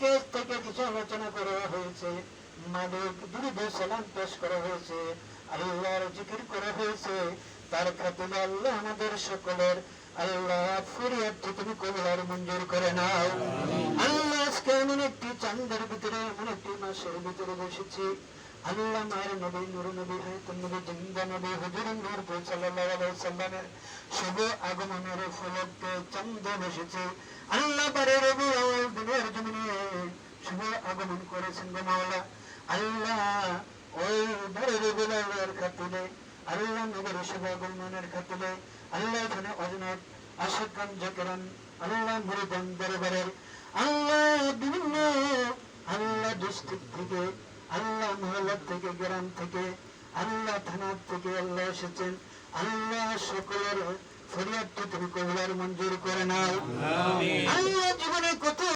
Package থেকে কিছু আলোচনা করা হয়েছে। মালিক দুরুদে সালাম পেশ করা হয়েছে। আল্লাহর জিকির করা হয়েছে। তার খাতিরে আল্লাহ আমাদের সকলের আল্লাহ ফরিয়াদটি তুমি কবুলার মঞ্জুর করে নাও। আল্লাহ আজকে এমন একটি চান্দের ভিতরে এমন একটি মাসের ভিতরে বসেছি। আল্লাহ মায়ের নবী নুর নবী হায়তুল নবী জিন্দা নবী হুজুর নূর সাল্লাল্লাহু আলাইহি শুভ আগমনের ফলকে চান্দে বসেছে। আল্লাহ পারে রবি শুভ আগমন করেছেন গো মাওলা। আল্লাহ ওই বারে রবি আওয়ালের খাতিরে আল্লাহ নবীর শুভ আগমনের খাতিরে আল্লাহ এখানে অজনব আশাকান জাকেরান আল্লাহ মুরিদান দরবারের, আল্লাহ বিভিন্ন, আল্লাহ ডিস্ট্রিক্ট থেকে, আল্লাহ মহল্লা থেকে, গ্রাম থেকে, আল্লাহ থানার থেকে আল্লাহ এসেছেন। আল্লাহ সকলের ফরিয়াদটি তুমি কবলার মঞ্জুর করে নাও।